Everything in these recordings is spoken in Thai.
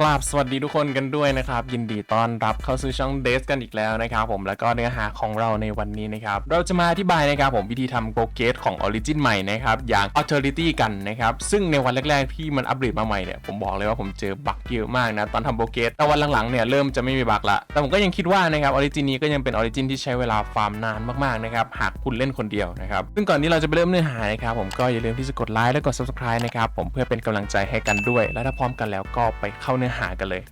กราบสวัสดีทุกคนกันด้วยนะครับ ยินดีต้อนรับเข้าสู่ช่องเดสกันอีกแล้วนะครับผมแล้วก็เนื้อหาของเราในวันนี้นะครับ เราจะมาอธิบายนะครับผมวิธีทำโปรเกสของ Origin ใหม่นะครับ อย่าง Authority กันนะครับ ซึ่งในวันแรกๆที่มันอัปเดตมาใหม่เนี่ยผมบอกเลยว่าผมเจอบั๊กเยอะมากนะ ตอนทำโปรเกสแต่วันหลังๆเนี่ยเริ่มจะไม่มีบั๊กละ แต่ผมก็ยังคิดว่านะครับ Origin นี้ก็ยังเป็น Origin ที่ใช้เวลาฟาร์มนานมากๆนะครับหากคุณเล่นคนเดียวนะครับซึ่งก่อนที่เราจะไปเริ่มเนื้อหานะครับผมก็อย่าลืมที่จะกดไลค์และกด subscribe นะครับผมเพื่อเป็นกำลังใจให้กันด้วย และถ้าพร้อมกันแล้วก็ไปเข้าเนื้อหากันเลย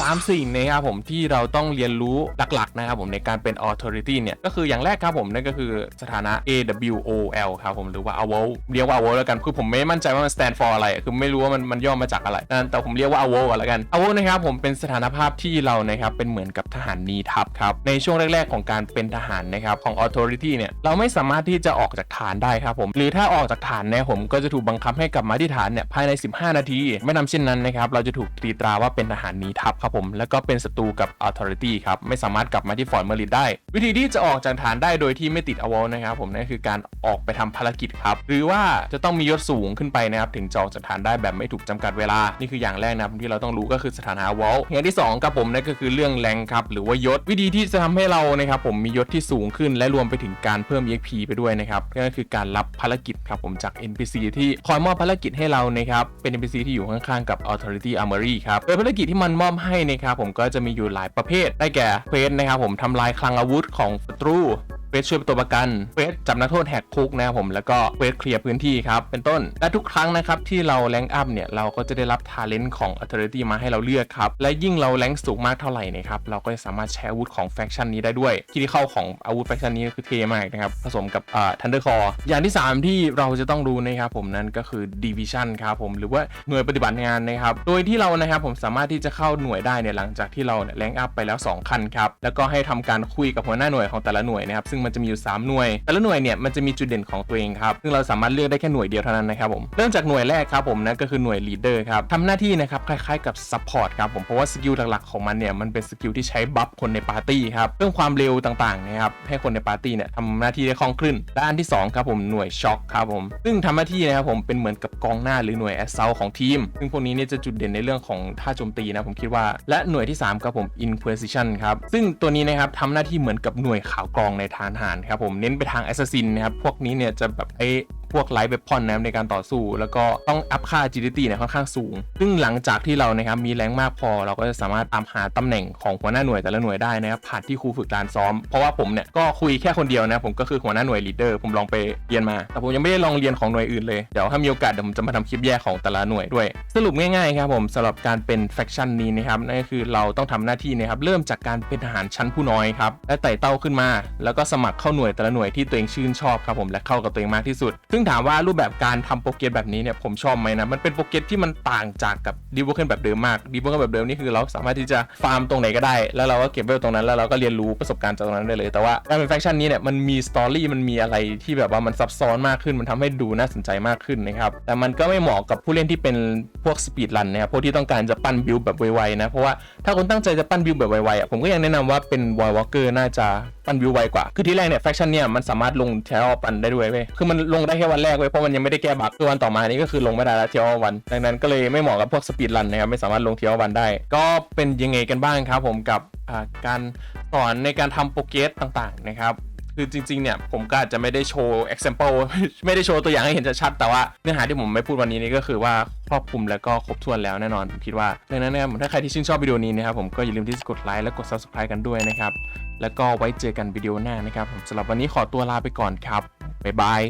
สามสิ่งนะครับผมที่เราต้องเรียนรู้หลักๆนะครับผมในการเป็น authority เนี่ยก็คืออย่างแรกครับผมนั่นก็คือสถานะ AWOL ครับผมหรือว่า AWOL เรียกว่า AWOL แล้วกันคือผมไม่มั่นใจว่ามัน stand for อะไรคือไม่รู้ว่ามันมันย่อมาจากอะไรแต่ผมเรียกว่า AWOL กันแล้วกัน AWOL นะครับผมเป็นสถานภาพที่เรานะครับเป็นเหมือนกับทหารนีทัพครับในช่วงแรก ๆ ของการเป็นทหารนะครับของ authority เนี่ยเราไม่สามารถที่จะออกจากฐานได้ครับผมหรือถ้าออกจากฐานเนี่ยผมก็จะถูกบังคับให้กลับมาที่ฐานเนี่ยภายใน 15 นาที ไม่นำเช่นนั้นนะครับเราจะถูกตีตราว่าเป็นทหารนีทัพครับผม แล้วก็เป็นศัตรูกับ authority ครับ ไม่สามารถกลับมาที่ฟอร์ดเมอริดได้ วิธีที่จะออกจากฐานได้โดยที่ไม่ติดอวอลนะครับผมนั่นคือการออกไปทำภารกิจครับ หรือว่าจะต้องมียศสูงขึ้นไปนะครับถึงจะออกจากฐานได้แบบไม่ถูกจำกัดเวลา นี่คืออย่างแรกนะครับที่เราต้องรู้ก็คือสถานะวอลอย่างที่สองครับผมนั่นก็คือเรื่องแรงครับหรือว่ายศ วิธีที่จะทำให้เรานะครับผมมียศที่สูงขึ้น และรวมไปถึงการเพิ่ม EXP ไปด้วยนะครับนั่นก็คือการรับภารกิจครับผมจาก NPC ที่คอยมอบภารกิจให้เรานะครับเป็น NPC ที่อยู่ข้างๆกับ Authority Armory ครับโดยภารกิจที่มันมอบให้นะครับผมก็จะมีอยู่หลายประเภทได้แก่เควสนะครับผมทำลายคลังอาวุธของศัตรู เวสช่วยเป็นตัวประกันเควสจับนักโทษแหกคุกนะครับผมแล้วก็เควสเคลียร์พื้นที่ครับเป็นต้น และทุกครั้งนะครับที่เราแรงอัพเนี่ยเราก็จะได้รับทาเลนต์ของ Authority มาให้เราเลือกครับและยิ่งเราแรงสูงมากเท่าไหร่นะครับเราก็จะสามารถใช้อาวุธของแฟคชันนี้ได้ด้วยที่ที่เข้าของอาวุธแฟคชันนี้ก็คือเท่มากนะครับผสมกับอ่า Thunder Core อย่างที่ 3 ที่เราจะต้องรู้นะครับผมนั่นก็คือ Division ครับผมหรือว่าหน่วยปฏิบัติงานนะครับโดยที่เรานะครับผมสามารถที่จะเข้าหน่วยได้เนี่ยหลังจากที่เราเนี่ยแรงอัพไปแล้ว2ขั้นครับแล้วก็ให้ทำการคุยกับหัวหน้าหน่วยของแต่ละหน่วยนะครับซึ่งมันจะมีอยู่ 3 หน่วย แต่ละหน่วยเนี่ยมันจะมีจุดเด่นของตัวเองครับ ซึ่งเราสามารถเลือกได้แค่หน่วยเดียวเท่านั้นนะครับผม เริ่มจากหน่วยแรกครับผมนั่นก็คือหน่วย leader ครับทำหน้าที่นะครับคล้ายๆกับ support ครับผม เพราะว่าสกิลหลักๆของมันเนี่ยมันเป็นสกิลที่ใช้บัฟคนในปาร์ตี้ครับเพิ่มความเร็วต่างๆนะครับให้คนในปาร์ตี้เนี่ยทำหน้าที่ได้คล่องขึ้นและอันที่สองครับผมหน่วยช็อคครับผม ซึ่งทำหน้าที่นะครับผมเป็นเหมือนกับกองหน้าหรือหน่วยแอสเซลของทีม ซึ่งพวกนี้เนี่ยจะจุดเด่นในเรื่องของท่าโจมตีนะผมคิดว่า และหน่วยที่3ครับผม Inquisition ครับซึ่งตัวนี้นะครับทำหน้าที่เหมือนกับหน่วยข่าวกรองในทางหารครับผมเน้นไปทางแอสซินนะครับพวกนี้เนี่ยจะแบบไอ พวกไลท์เวพอนนะครับในการต่อสู้ แล้วก็ต้องอัพค่า agility เนี่ยค่อนข้างสูง ซึ่งหลังจากที่เรานะครับมีแรงมากพอ เราก็จะสามารถตามหาตำแหน่งของหัวหน้าหน่วยแต่ละหน่วยได้นะครับผ่านที่ครูฝึกการซ้อม เพราะว่าผมเนี่ยก็คุยแค่คนเดียวนะผมก็คือหัวหน้าหน่วยลีดเดอร์ผมลองไปเรียนมา แต่ผมยังไม่ได้ลองเรียนของหน่วยอื่นเลยเดี๋ยวถ้ามีโอกาสเดี๋ยวผมจะมาทำคลิปแยกของแต่ละหน่วยด้วย สรุปง่ายๆครับผมสำหรับการเป็นแฟคชั่นนี้นะครับนั่นก็คือเราต้องทำหน้าที่นะครับเริ่มจากการเป็นทหารชั้นผู้น้อยครับและไต่เต้าขึ้นมา แล้วก็สมัครเข้าหน่วยแต่ละหน่วยที่ตัวเองชื่นชอบครับผมและเข้ากับตัวเองมากที่สุดซึ่งถามว่ารูปแบบการทำโปรเกรสแบบนี้เนี่ยผมชอบไหมนะ มันเป็นโปรเกรสที่มันต่างจากกับดีโวเคนแบบเดิมมากดีโวเคนแบบเดิมนี่คือเราสามารถที่จะฟาร์มตรงไหนก็ได้ แล้วเราก็เก็บไว้ตรงนั้น แล้วเราก็เรียนรู้ประสบการณ์จากตรงนั้นได้เลย แต่ว่าการเป็นแฟคชั่นนี้เนี่ยมันมีสตอรี่มันมีอะไรที่แบบว่ามันซับซ้อนมากขึ้น มันทำให้ดูน่าสนใจมากขึ้นนะครับ แต่มันก็ไม่เหมาะกับผู้เล่นที่เป็นพวกสปีดรันนะครับ พวกที่ต้องการจะปั้นบิลแบบไวๆนะ เพราะว่าถ้าคุณตั้งใจจะปั้นบิลแบบไวๆอะผมก็ยังแนะนำว่าเป็นวอลวอลเกอร์น่าจะ ปันวิวไวกว่า คือที่แรกเนี่ยแฟคชั่นเนี่ยมันสามารถลงเทลปันได้ด้วยเว้ย คือมันลงได้แค่วันแรกเว้ย เพราะมันยังไม่ได้แก้บั๊กคือวันต่อมานี้ก็คือลงไม่ได้แล้วเทลวัน ดังนั้นก็เลยไม่เหมาะกับพวกสปีดรันนะครับ ไม่สามารถลงเทลวันได้ ก็เป็นยังไงกันบ้างครับผมกับการสอนในการทำโปรเกสต่างๆนะครับ คือจริงๆเนี่ยผมก็อาจจะไม่ได้โชว์ example ไม่ได้โชว์ตัวอย่างให้เห็นชัดๆแต่ว่าเนื้อหาที่ผมไม่พูดวันนี้นี่ก็คือว่าครอบคลุมแล้วก็ครบถ้วนแล้วแน่นอนผมคิดว่าดังนั้นนะครับถ้าใครที่ชื่นชอบวิดีโอนี้นะครับผมก็อย่าลืมที่จะกดไลค์และกด subscribe กันด้วยนะครับแล้วก็ไว้เจอกันวิดีโอหน้านะครับผมสำหรับวันนี้ขอตัวลาไปก่อนครับบ๊ายบาย